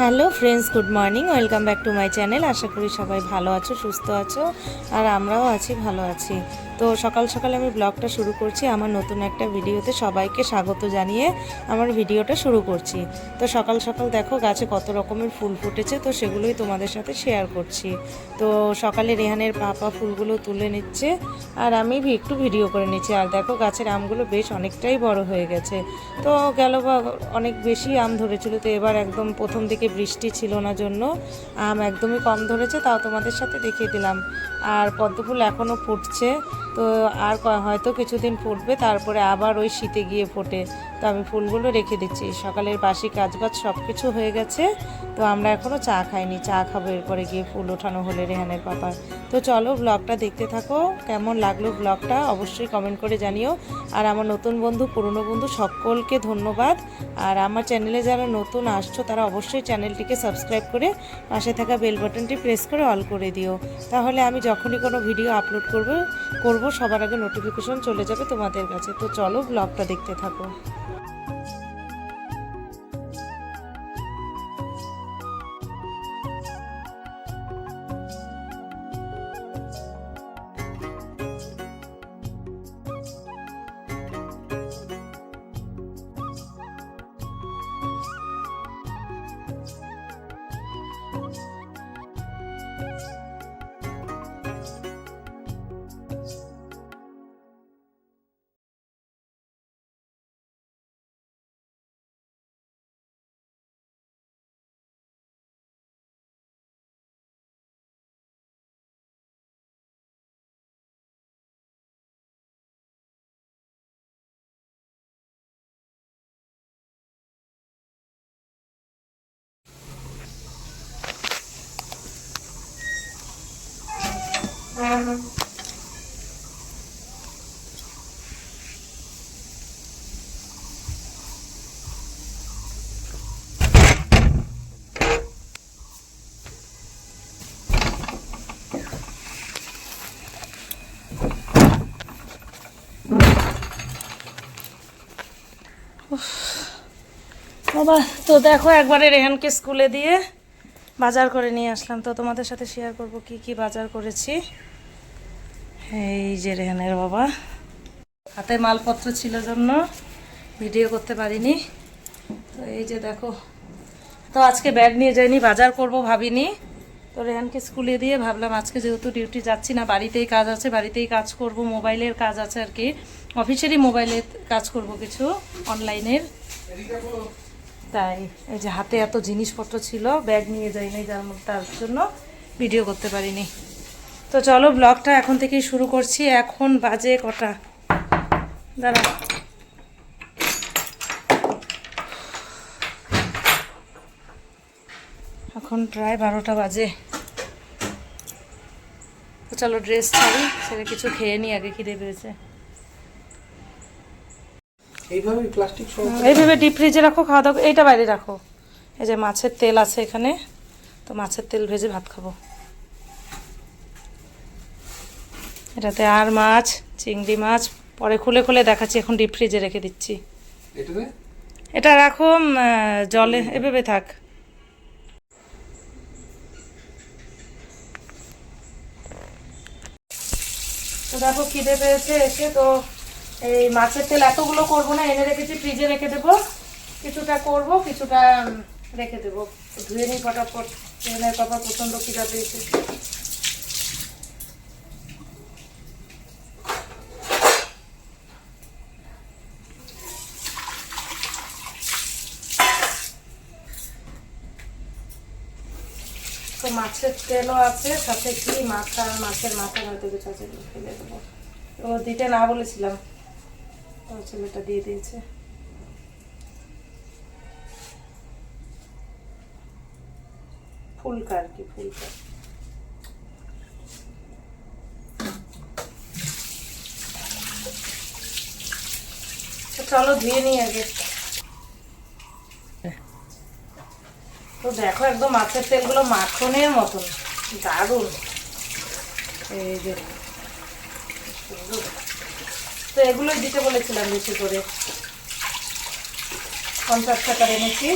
Hello friends, good morning, welcome back to my channel. আশা করি সবাই ভালো আছো, সুস্থ আছো, আর আমরাও আছি, ভালো আছি। তো সকাল সকাল আমি ব্লগটা শুরু করছি, আমার নতুন একটা ভিডিওতে সবাইকে স্বাগত জানিয়ে আমার ভিডিওটা শুরু করছি। তো সকাল সকাল দেখো, গাছে কত রকমের ফুল ফুটেছে, তো সেগুলোই তোমাদের সাথে শেয়ার করছি। তো সকালে রেহানের পাপা ফুলগুলো তুলে নিচ্ছে, আর আমি একটু ভিডিও করে নিচ্ছি। আর দেখো, গাছের আমগুলো বেশ অনেকটাই বড় হয়ে গেছে। তো গেল বা অনেক বেশি আম ধরেছিল, তো এবার একদম প্রথম দিকে বৃষ্টি ছিল না জন্য। আম একদমই কম ধরেছে, তাও তোমাদের সাথে দেখিয়ে দিলাম। আর পদ্মফুল এখনও ফুটছে, তো আর হয়তো কিছুদিন ফুটবে, তারপরে আবার ওই শীতে গিয়ে ফোটে। তো আমি ফুলগুলো রেখে দিচ্ছি। সকালের বাসি কাজবাজ সব কিছু হয়ে গেছে। তো আমরা এখনও চা খাইনি। চা খাব এরপরে গিয়ে ফুল ওঠানো হলে রেহানের পাপার। তো চলো ব্লগটা দেখতে থাকো। কেমন লাগল ব্লগটা অবশ্যই কমেন্ট করে জানিও। আর আমার নতুন বন্ধু, পুরনো বন্ধু সকলকে ধন্যবাদ। আর আমার চ্যানেলে যারা নতুন আসছো, তারা অবশ্যই চ্যানেলটিকে সাবস্ক্রাইব করে পাশে থাকা বেল বাটনটি প্রেস করে অল করে দিও। তাহলে আমি যখনই কোনো ভিডিও আপলোড করব করব, সবার আগে নোটিফিকেশন চলে যাবে তোমাদের কাছে। তো চলো ব্লগটা দেখতে থাকো। বাবা তো দেখো একবারে রেহানকে স্কুলে দিয়ে বাজার করে নিয়ে আসলাম। তো তোমাদের সাথে শেয়ার করব কি কি বাজার করেছি। এই যে রেহানের বাবা। হাতে মালপত্র ছিল জন্য ভিডিও করতে পারিনি। তো এই যে দেখো। তো আজকে ব্যাগ নিয়ে যাইনি, বাজার করব ভাবিনি। তো রেহানকে স্কুলে দিয়ে ভাবলাম, আজকে যেহেতু ডিউটি যাচ্ছি না, বাড়িতেই কাজ আছে, বাড়িতেই কাজ করব, মোবাইলের কাজ আছে আর কি। অফিসেরই মোবাইলের কাজ করব কিছু অনলাইনের তাই এই যে হাতে এত জিনিসপত্র ছিল, ব্যাগ নিয়ে যাইনি যার তার জন্য ভিডিও করতে পারিনি। তো চলো ব্লগটা এখন থেকেই শুরু করছি, এখন বাজে কটা? দাঁড়া। এখন প্রায় বারোটা বাজে। চলো ড্রেস ছাড়ি সেটা কিছু খেয়ে নিই আগে খিদে পেয়েছে। এইভাবে প্লাস্টিক এইভাবে ডিপ ফ্রিজে রাখো খাওয়া দাওয়া এইটা বাইরে রাখো। এই যে মাছের তেল আছে এখানে তো মাছের তেল ভেজে ভাত খাব। এটাতে আর মাছ চিংড়ি মাছ পরে খুলে খুলে দেখাচ্ছি এখন ডিপ ফ্রিজে রেখে দিচ্ছি। এটা রাখো জলে এভাবে থাক। তো দেখো খিদে পেয়েছে এসে তো এই মাছের তেল এতগুলো করব না, এনে রেখেছি, ফ্রিজে রেখে দেবো। কিছুটা করব, কিছুটা রেখে দেবো। ধুয়ে নিই ফটাফট এখানে পাপা প্রচণ্ড খিদা পেয়েছে। তো মাছের তেলও আছে, সাথে কি মাথা মাছের মাথা হয়তো কিছু আছে ফেলে দেবো। তো দিতে না বলেছিলাম। ছেলেটা দিয়ে দিয়েছে। ফুলকা আর কি, ফুলকা। চলো ধুয়ে নিই আগে। তো দেখো একদম মাছের তেলগুলো মাখনের মতন, দারুণ। এই যে। তো এগুলোই দিতে বলেছিলাম বেশি করে। পঞ্চাশ টাকার এনেছি।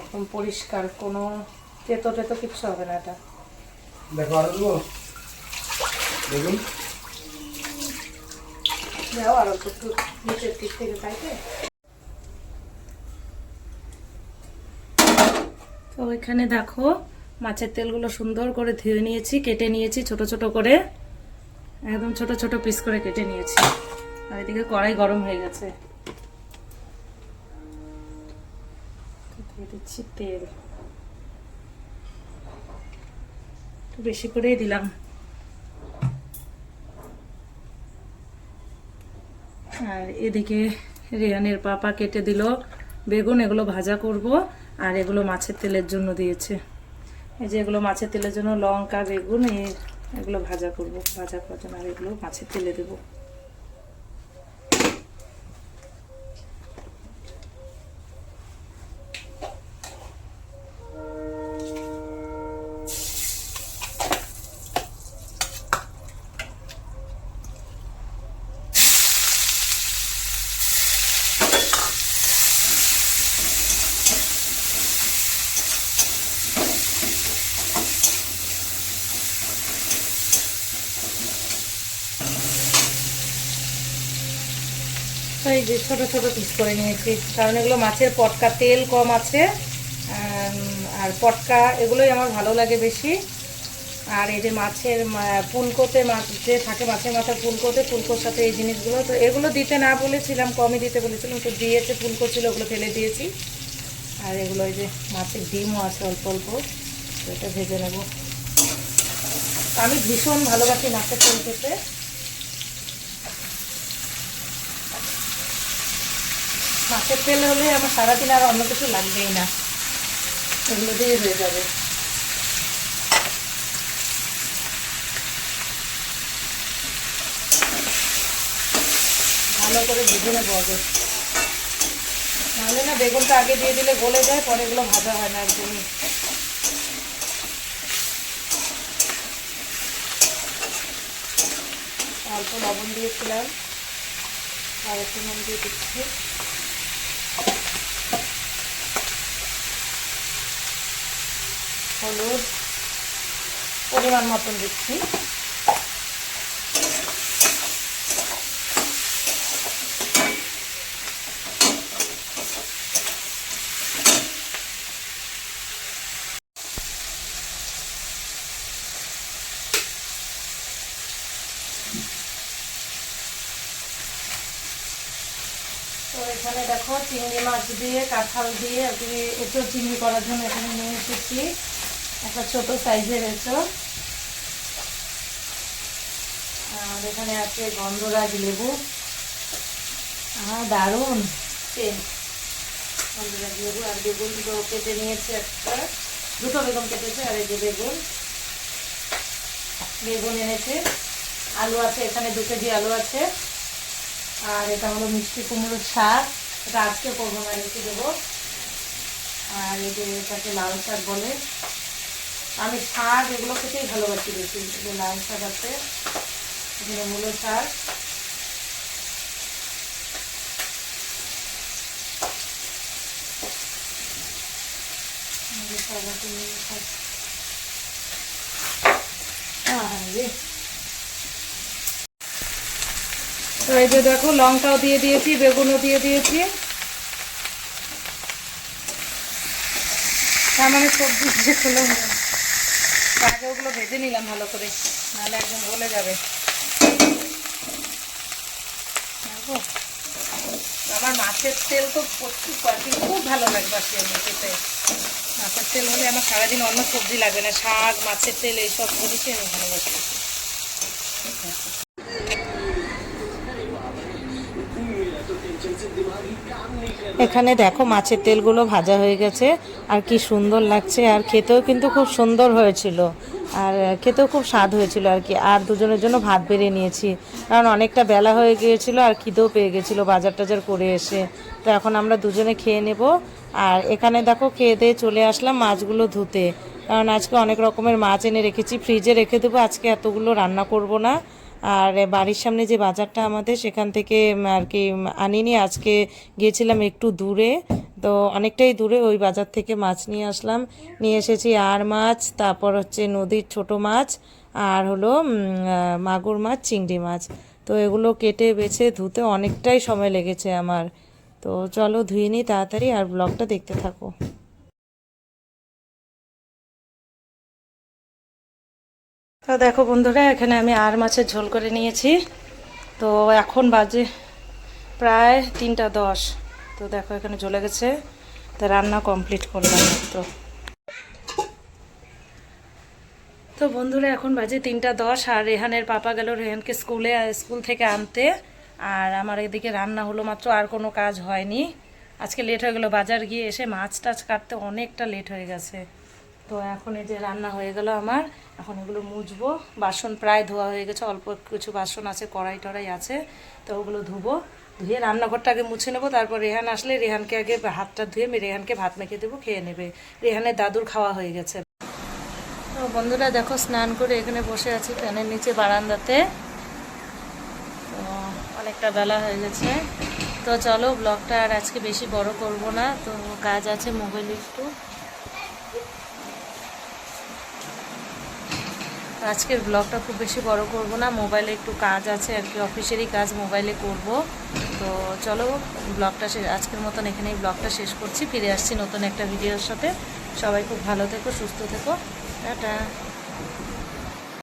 একদম পরিষ্কার কোনো তেতো টেতো কিচ্ছু হবে না এটা। দেখো আরও দেখুন। যাও আর একটু নিচের দিক থেকে তাইতে তো এখানে দেখো, মাছের তেলগুলো সুন্দর করে ধুয়ে নিয়েছি, কেটে নিয়েছি ছোট ছোট করে। একদম ছোট ছোট পিস করে কেটে নিয়েছি। আর এদিকে কড়াই গরম হয়ে গেছে। তেল। বেশি করেই দিলাম। আর এদিকে রেহানের পাপা কেটে দিল। বেগুন এগুলো ভাজা করব, আর এগুলো মাছের তেলের জন্য দিয়েছে। এই যে এগুলো মাছের তেলের জন্য লঙ্কা, বেগুন এগুলো ভাজা করব, ভাজা করার জন্য আর এগুলো মাছের তেলে দেবো। যে ছোট ছোট পিস করে নিয়েছি। কারণ এগুলো মাছের পটকা, তেল কম আছে আর পটকা এগুলোই আমার ভালো লাগে বেশি। আর এই যে মাছের পুলকোতে মাছ যে থাকে মাছের মাথা ফুলকোতে ফুলকোর সাথে এই জিনিসগুলো, তো এগুলো দিতে না বলেছিলাম, কমই দিতে বলেছিলাম, তো দিয়েছে ফুলকো ছিল, ওগুলো ফেলে দিয়েছি। আর এগুলো এই যে মাছের ডিমও আছে অল্প অল্প এটা ভেজে নেব। আমি ভীষণ ভালোবাসি মাছের তেল খেতে মাছের তেল হলে আমার সারাদিন আর অন্য কিছু লাগবেই না। এগুলো দিয়ে হয়ে যাবে। ভালো করে ভেজে নেব আগে। নাহলে না বেগুনটা আগে দিয়ে দিলে গলে যায়, পরে এগুলো ভাজা হয় না একদমই। অল্প লবণ দিয়েছিলাম। আর একটু নুন দিয়ে দিচ্ছি। হলুদ পরিমাণ মতন দিচ্ছি। তো এখানে দেখো চিংড়ি মাছ দিয়ে, কাঁঠাল দিয়ে এঁচো চিংড়ি করার জন্য এখানে নিয়ে এসেছি। একটা ছোট সাইজের এঁচো। আর এখানে আছে গন্ধরাজ লেবু। আর দারুণ। গন্ধরাজ লেবু আর বেগুন দুটো কেটে নিয়েছে একটা। দুটো বেগুন কেটেছে আর এই যে বেগুন। বেগুন এনেছে। আলু আছে, এখানে দু কেজি আলু আছে। আর এটা হলো মিষ্টি কুমড়োর শাক। এটা আজকে করব না, রেখে দেবো। আর এই যে এটাকে লাল শাক বলে। আমি শাক এগুলো খেতেই ভালোবাসি বেশি লাল শাক আছে, এখানে মূলো শাক। তো এই যে দেখো লঙ্কাও দিয়ে দিয়েছি, বেগুনও দিয়ে দিয়েছি। তার মানে সবজি যে খোলো। আগে ওগুলো ভেজে নিলাম ভালো করে, নাহলে একদম গলে যাবে। আমার মাছের তেল তো প্রচুর কয়েকদিন খুব ভালো লাগবে আমি খেতে মাছের তেল হলে আমার সারাদিন অন্য সবজি লাগবে না, শাক, মাছের তেল, এইসব জিনিসই আমি ভালোবাসি। এখানে দেখো মাছের তেলগুলো ভাজা হয়ে গেছে। আর কি সুন্দর লাগছে। আর খেতেও কিন্তু খুব সুন্দর হয়েছিল। আর খেতেও খুব স্বাদ হয়েছিল আর কি। আর দুজনের জন্য ভাত বেড়ে নিয়েছি। কারণ অনেকটা বেলা হয়ে গিয়েছিল আর খিদেও পেয়ে গেছিল বাজার টাজার করে এসে। তো এখন আমরা দুজনে খেয়ে নেব। আর এখানে দেখো খেয়ে দিয়ে চলে আসলাম মাছগুলো ধুতে। কারণ আজকে অনেক রকমের মাছ এনে রেখেছি। ফ্রিজে রেখে দেবো। আজকে এতগুলো রান্না করব না। আর বাড়ির সামনে যে বাজারটা আমাদের, সেখান থেকে আর কি আনিনি। আজকে গিয়েছিলাম একটু দূরে, তো অনেকটাই দূরে ওই বাজার থেকে মাছ নিয়ে আসলাম। নিয়ে এসেছি আর মাছ, তারপর হচ্ছে নদীর ছোট মাছ, আর হলো মাগুর মাছ, চিংড়ি মাছ। তো এগুলো কেটে, বেছে, ধুতে অনেকটাই সময় লেগেছে আমার। তো চলো ধুয়ে নিই তাড়াতাড়ি, আর ব্লগটা দেখতে থাকো। তো দেখো বন্ধুরা, এখানে আমি আর মাছের ঝোল করে নিয়েছি। তো এখন বাজে প্রায় তিনটা দশ। তো দেখো এখানে জ্বলে গেছে। তো রান্না কমপ্লিট করলাম তো তো বন্ধুরা, এখন বাজে তিনটা দশ, আর রেহানের পাপা গেল রেহানকে স্কুলে, স্কুল থেকে আনতে। আর আমার এদিকে রান্না হলো মাত্র, আর কোনো কাজ হয়নি। আজকে লেট হয়ে গেলো বাজার গিয়ে এসে মাছ টাছ কাটতে অনেকটা লেট হয়ে গেছে। তো এখন এই যে রান্না হয়ে গেল আমার। এখন এগুলো মুছবো। বাসন প্রায় ধোয়া হয়ে গেছে, অল্প কিছু বাসন আছে, কড়াই টড়াই আছে, তো ওগুলো ধুবো। ধুয়ে রান্নাঘরটা আগে মুছে নেব, তারপর রেহান আসলে রেহানকে আগে হাতটা ধুয়ে আমি রেহানকে ভাত মেখে দেবো, খেয়ে নেবে। রেহানের দাদুর খাওয়া হয়ে গেছে। তো বন্ধুরা দেখো, স্নান করে এখানে বসে আছি ফ্যানের নিচে বারান্দাতে। তো অনেকটা বেলা হয়ে গেছে। তো চলো, ব্লগটা আর আজকে বেশি বড় করব না। তো কাজ আছে মোবাইল একটু। আজকের ব্লগটা খুব বেশি বড় করব না। মোবাইলে একটু কাজ আছে আর কি অফিসেরই কাজ মোবাইলে করব। তো চলো ব্লগটা আজকের মতন এখানেই ব্লগটা শেষ করছি। ফিরে আসছি নতুন একটা ভিডিওর সাথে। সবাই খুব ভালো থেকো, সুস্থ থেকো। টাটা।